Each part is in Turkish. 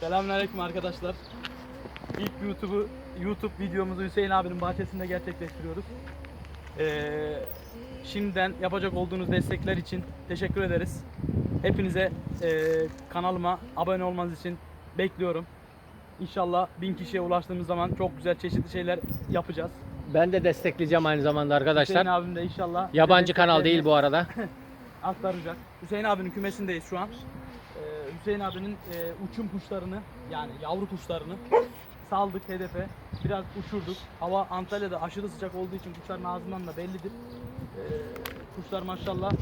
Selamünaleyküm arkadaşlar. İlk YouTube'u YouTube videomuzu Hüseyin abinin bahçesinde gerçekleştiriyoruz. Ee, şimdiden yapacak olduğunuz destekler için teşekkür ederiz. Hepinize e, kanalıma abone olmanız için bekliyorum. İnşallah bin kişiye ulaştığımız zaman çok güzel çeşitli şeyler yapacağız. Ben de destekleyeceğim aynı zamanda Hüseyin arkadaşlar. abim de inşallah Yabancı kanal değil bu arada. aktaracak. Hüseyin abinin kümesindeyiz şu an. Hüseyin abinin e, uçum kuşlarını yani yavru kuşlarını saldık hedefe. Biraz uçurduk. Hava Antalya'da aşırı sıcak olduğu için kuşların ağzından da bellidir. Ee, kuşlar maşallah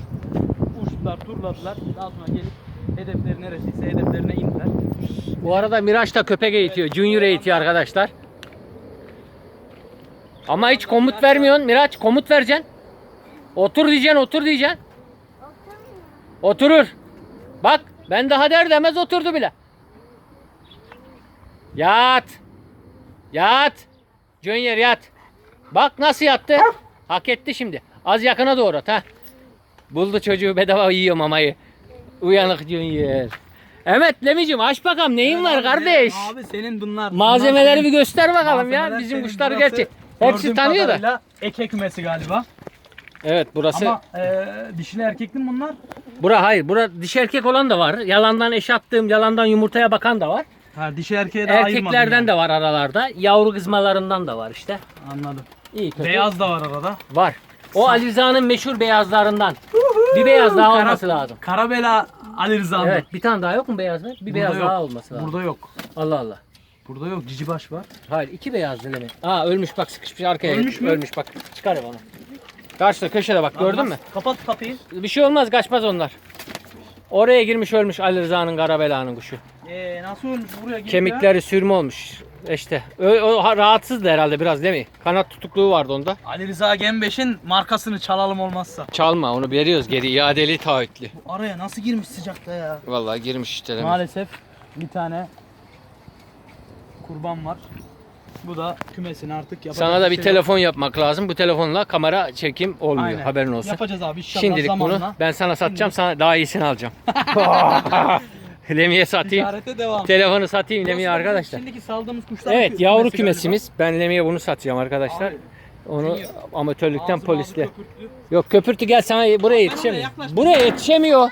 uçtular, turladılar. Daha sonra gelip hedefleri neresiyse hedeflerine indiler. Bu arada Miraç da köpek eğitiyor. Junior eğitiyor arkadaşlar. Ama hiç komut vermiyorsun Miraç. Komut vereceksin. Otur diyeceksin, otur diyeceksin. Oturur. Bak ben daha der demez oturdu bile. Yat. Yat. Junior yat. Bak nasıl yattı. Hak etti şimdi. Az yakına doğru at ha. Buldu çocuğu bedava yiyor mamayı. Uyanık Junior. Evet Lemicim aç bakalım neyin var kardeş? Abi senin bunlar. Malzemeleri bunlar bir göster bakalım ya. Bizim kuşlar gerçi hepsi tanıyor da. Eke kümesi galiba. Evet burası. Ama e, dişili erkekli mi bunlar? Bura hayır. Bura dişi erkek olan da var. Yalandan eş attığım, yalandan yumurtaya bakan da var. Ha dişi erkeğe de ayırmadım Erkeklerden yani. de var aralarda. Yavru kızmalarından da var işte. Anladım. İyi kötü. Beyaz da var arada. var. O Ali Rıza'nın meşhur beyazlarından. Bir beyaz daha Kara- olması lazım. Karabela Ali Evet, bir tane daha yok mu beyaz mı? Bir Burada beyaz yok. daha olması lazım. Burada yok. Allah Allah. Burada yok. Cicibaş var. Hayır, iki beyaz dilemi. Aa ölmüş bak sıkışmış arkaya. Ölmüş mü? Ölmüş bak. Çıkar onu. Karşıda köşede bak gördün mü? Kapat kapıyı. Bir şey olmaz kaçmaz onlar. Oraya girmiş ölmüş Ali Rıza'nın Karabela'nın kuşu. Ee, nasıl ölmüş buraya geliyor? Kemikleri sürme olmuş. İşte o, o ha- rahatsızdı herhalde biraz değil mi? Kanat tutukluğu vardı onda. Ali Rıza Genbeş'in markasını çalalım olmazsa. Çalma onu veriyoruz geri iadeli taahhütlü. Bu araya nasıl girmiş sıcakta ya? Vallahi girmiş işte. Maalesef bir tane kurban var. Bu da kümesini artık yapacak Sana da bir şey yok. telefon yapmak lazım. Bu telefonla kamera çekim olmuyor. Aynen. Haberin olsun. Yapacağız abi inşallah Şimdilik zamanla. bunu ben sana satacağım. Sana daha iyisini alacağım. Lemiye satayım. Devam. Telefonu satayım Lemiye arkadaşlar. Şimdiki saldığımız kuşlar Evet yavru kümesimiz. Ben Lemiye bunu satacağım arkadaşlar. Abi, Onu Seni- amatörlükten polisle. Yok köpürtü gel sana buraya yetişemiyor. Buraya yetişemiyor.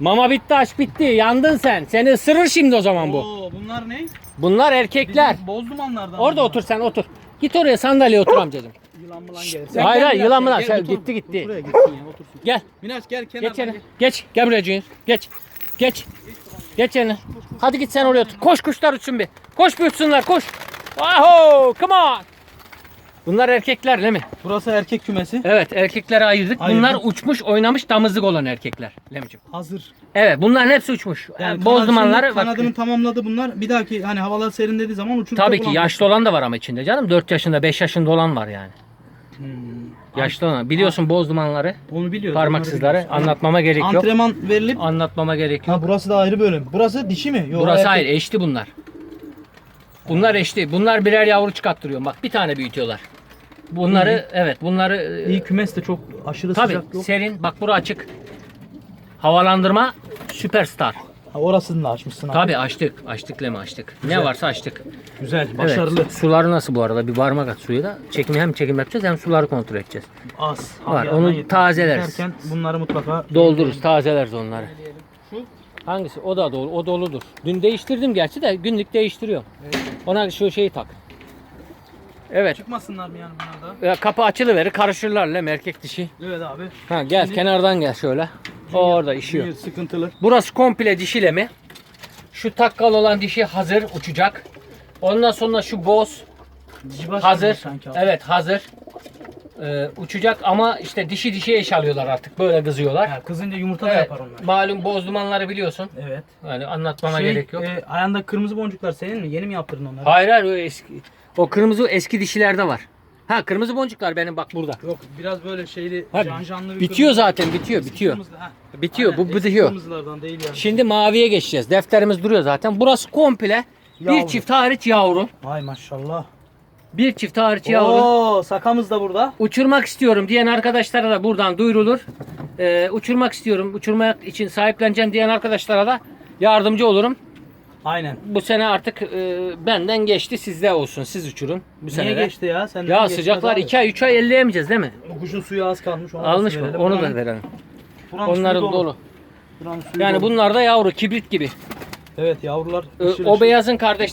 Mama bitti aç bitti yandın sen. Seni ısırır şimdi o zaman bu. Oo, bunlar ne? Bunlar erkekler. Bizim boz dumanlardan. Orada bunlar. otur sen otur. Git oraya sandalyeye otur amcacığım. Yılan mılan gelir. Hayır, gel hayır, biraz yılan mılan. Sen otur. gitti, gitti. Buraya gitsin ya otursun. Gel. Miraç gel kenara. Geç yerine. Geç. Gel buraya Junior. Geç. Geç. Geç yerine. Hadi git sen oraya otur. Koş kuşlar uçsun bir. Koş bir uçsunlar koş. Aho come on. Bunlar erkekler değil mi? Burası erkek kümesi. Evet erkekleri ayırdık. Ayırdık. Bunlar uçmuş oynamış damızlık olan erkekler. Lemciğim. Hazır. Evet bunların hepsi uçmuş. Yani Boz dumanları şimdi bak. kanadını tamamladı bunlar. Bir dahaki hani havalar serin dediği zaman uçurup Tabii ki yaşlı olan da var ama içinde canım. 4 yaşında 5 yaşında olan var yani. Hmm. Yaşlı olan. Biliyorsun boz dumanları, Onu biliyoruz. parmaksızları anlatmama gerek yok. Antrenman verilip Anlatmama gerek yok. Ha burası da ayrı bölüm. Burası dişi mi? Yok, Burası erkek. hayır eşli bunlar. Bunlar eşli. Bunlar birer yavru çıkarttırıyor. Bak bir tane büyütüyorlar. Bunları evet bunları İyi kümes de çok aşırı tabii sıcak yok. serin. Bak bura açık. Havalandırma süperstar. Ha, orasını da açmışsın abi. Tabii açtık. Açtık lemi açtık. Ne varsa açtık. Güzel, başarılı. Evet. Suları nasıl bu arada? Bir parmak at suyu da. Çekimi hem çekim yapacağız hem suları kontrol edeceğiz. Az. Var, Abi, onu tazeleriz. Derken bunları mutlaka Doldururuz, tazeleriz onları. Şu Hangisi? O da dolu, o doludur. Dün değiştirdim gerçi de günlük değiştiriyorum. Ona şu şeyi tak. Evet. çıkmasınlar mı yani bunlar da? Ya kapı açılıverir, karışırlar lem erkek dişi. Evet abi. Ha gel Şimdi- kenardan gel şöyle. Orada işiyor. Sıkıntılı. Burası komple dişi lemi. Şu takkal olan dişi hazır uçacak. Ondan sonra şu boz Cibaş hazır. Evet hazır. Ee, uçacak ama işte dişi dişi eş alıyorlar artık. Böyle kızıyorlar. Ha, kızınca yumurta da Evet, yapar onlar. malum boz dumanları biliyorsun. Evet. Yani anlatmama Şey, gerek yok. E, ayağında kırmızı boncuklar senin mi? Yeni mi yaptırdın onları? Hayır hayır o eski. O kırmızı eski dişilerde var. Ha kırmızı boncuklar benim bak burada. Yok biraz böyle şeyli Ha, can canlı bir bitiyor kırmızı- zaten bitiyor Eski bitiyor. kırmızı, ha. Bitiyor bu eski bitiyor. Kırmızılardan değil yani. Şimdi maviye geçeceğiz. Defterimiz duruyor zaten. Burası komple bir Yavru. çift hariç yavru. Vay maşallah. Bir çift hariç yavru. Oo sakamız da burada. Uçurmak istiyorum diyen arkadaşlara da buradan duyurulur. Ee, uçurmak istiyorum, uçurmak için sahipleneceğim diyen arkadaşlara da Yardımcı olurum. Aynen. Bu sene artık e, benden geçti sizde olsun. Siz uçurun bu sene. Niye geçti ya? Sen Ya sıcaklar 2 ay 3 ay elleyemeyeceğiz değil mi? Bu kuşun suyu az kalmış. Onu Almış mı? Onu da verelim. Onların dolu. Yani bunlar da yavru kibrit gibi. Evet yavrular. Ee, O beyazın kardeşleri